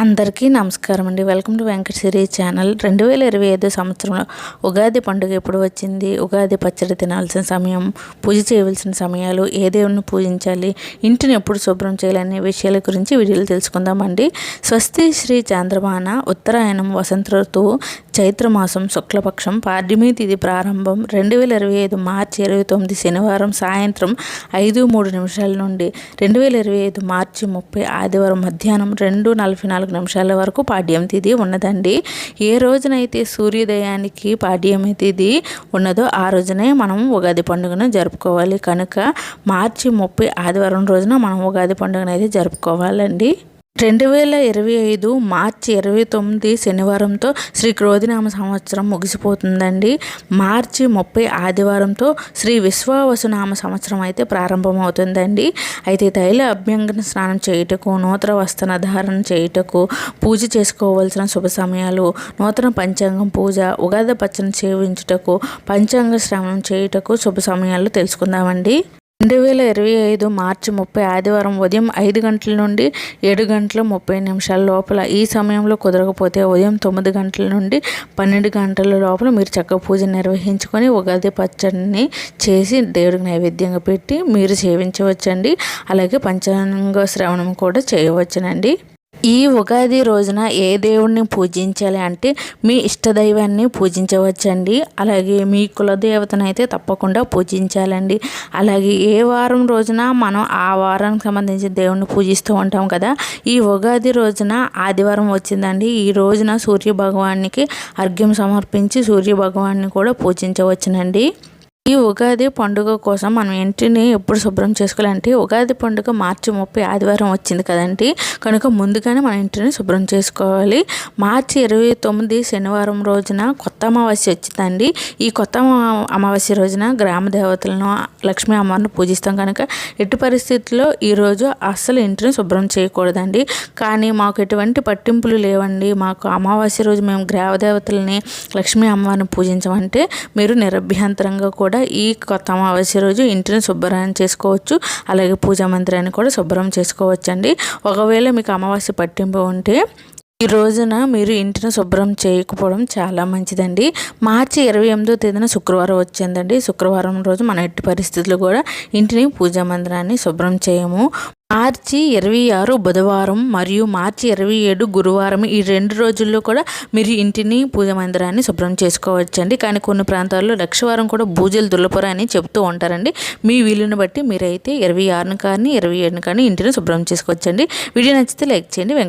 అందరికీ నమస్కారం అండి. Welcome to Venkata Siri channel. రెండు వేల ఇరవై ఐదు సంవత్సరంలో ఉగాది పండుగ ఎప్పుడు వచ్చింది? ఉగాది పచ్చడి తినాల్సిన సమయం పూజ చేయవలసిన సమయాలు ఏ దేవుని పూజించాలి ఇంటిని ఎప్పుడు శుభ్రం చేయాలనే విషయాల గురించి వీడియోలు తెలుసుకుందామండి. స్వస్తి శ్రీ చంద్రమాన ఉత్తరాయణం వసంత ఋతువు చైత్రమాసం శుక్లపక్షం పాడ్యమి తిథి ప్రారంభం రెండు వేల ఇరవై ఐదు మార్చి ఇరవై తొమ్మిది శనివారం సాయంత్రం ఐదు మూడు నిమిషాల నుండి రెండు వేల ఇరవై ఐదు మార్చి ముప్పై ఆదివారం మధ్యాహ్నం రెండు నలభై నాలుగు నిమిషాల వరకు పాడ్యం తిథి ఉన్నదండి. ఏ రోజునైతే సూర్యోదయానికి పాడ్యమి తిథి ఉన్నదో ఆ రోజునే మనం ఉగాది పండుగను జరుపుకోవాలి. కనుక మార్చి ముప్పై ఆదివారం రోజున మనం ఉగాది పండుగను అయితే జరుపుకోవాలండి. రెండు వేల ఇరవై ఐదు మార్చి ఇరవై తొమ్మిది శనివారంతో శ్రీ క్రోధినామ సంవత్సరం ముగిసిపోతుందండి. మార్చి ముప్పై ఆదివారంతో శ్రీ విశ్వావసునామ సంవత్సరం అయితే ప్రారంభమవుతుందండి. అయితే తైల అభ్యంగన స్నానం చేయుటకు నూతన వస్త్ర ధారణ చేయుటకు పూజ చేసుకోవాల్సిన శుభ సమయాలు నూతన పంచాంగం పూజ ఉగాది పచ్చని సేవించుటకు పంచాంగ శ్రవణం చేయుటకు శుభ సమయాలు తెలుసుకుందామండి. రెండు వేల ఇరవై ఐదు మార్చి ముప్పై ఆదివారం ఉదయం ఐదు గంటల నుండి ఏడు గంటల ముప్పై నిమిషాల లోపల ఈ సమయంలో కుదరకపోతే ఉదయం తొమ్మిది గంటల నుండి పన్నెండు గంటల లోపల మీరు చక్క పూజ నిర్వహించుకొని ఉగాది పచ్చడిని చేసి దేవుడికి నైవేద్యంగా పెట్టి మీరు సేవించవచ్చండి. అలాగే పంచాంగ శ్రవణం కూడా చేయవచ్చునండి. ఈ ఉగాది రోజున ఏ దేవుణ్ణి పూజించాలి అంటే మీ ఇష్టదైవాన్ని పూజించవచ్చండి. అలాగే మీ కులదేవతను అయితే తప్పకుండా పూజించాలండి. అలాగే ఏ వారం రోజున మనం ఆ వారానికి సంబంధించి దేవుణ్ణి పూజిస్తూ ఉంటాం కదా ఈ ఉగాది రోజున ఆదివారం వచ్చిందండి. ఈ రోజున సూర్య భగవానికి అర్ఘ్యం సమర్పించి సూర్య భగవాన్ని కూడా పూజించవచ్చునండి. ఈ ఉగాది పండుగ కోసం మనం ఇంటిని ఎప్పుడు శుభ్రం చేసుకోవాలంటే ఉగాది పండుగ మార్చి ముప్పై ఆదివారం వచ్చింది కదండి. కనుక ముందుగానే మన ఇంటిని శుభ్రం చేసుకోవాలి. మార్చి ఇరవై తొమ్మిది శనివారం రోజున కొత్త అమావాస్య వచ్చిందండి. ఈ కొత్త అమావాస్య రోజున గ్రామ దేవతలను లక్ష్మీ అమ్మవారిని పూజిస్తాం కనుక ఎట్టి పరిస్థితుల్లో ఈరోజు అస్సలు ఇంటిని శుభ్రం చేయకూడదండి. కానీ మాకు ఎటువంటి పట్టింపులు లేవండి. మాకు అమావాస్య రోజు మేము గ్రామ దేవతలని లక్ష్మీ అమ్మవారిని పూజించమంటే మీరు నిరభ్యంతరంగా కూడా కూడా ఈ కొత్త అమావాస్య రోజు ఇంటిని శుభ్రం చేసుకోవచ్చు. అలాగే పూజా మందిరాన్ని కూడా శుభ్రం చేసుకోవచ్చండి. ఒకవేళ మీకు అమావాస్య పట్టింపు ఉంటే ఈ రోజున మీరు ఇంటిని శుభ్రం చేయకపోవడం చాలా మంచిదండి. మార్చి ఇరవై ఎనిమిదో తేదీన శుక్రవారం వచ్చిందండి. శుక్రవారం రోజు మన ఎట్టి పరిస్థితులు కూడా ఇంటిని పూజా మందిరాన్ని శుభ్రం చేయము. మార్చి ఇరవై ఆరు బుధవారం మరియు మార్చి ఇరవై ఏడు గురువారం ఈ రెండు రోజుల్లో కూడా మీరు ఇంటిని పూజ మందిరాన్ని శుభ్రం చేసుకోవచ్చండి. కానీ కొన్ని ప్రాంతాల్లో లక్షవారం కూడా పూజలు దుల్లపురా అని చెప్తూ ఉంటారండి. మీ వీలుని బట్టి మీరైతే ఇరవై ఆరును కానీ ఇరవై ఏడును కానీ ఇంటిని శుభ్రం చేసుకోవచ్చండి. వీడియో నచ్చితే లైక్ చేయండి. వెంకట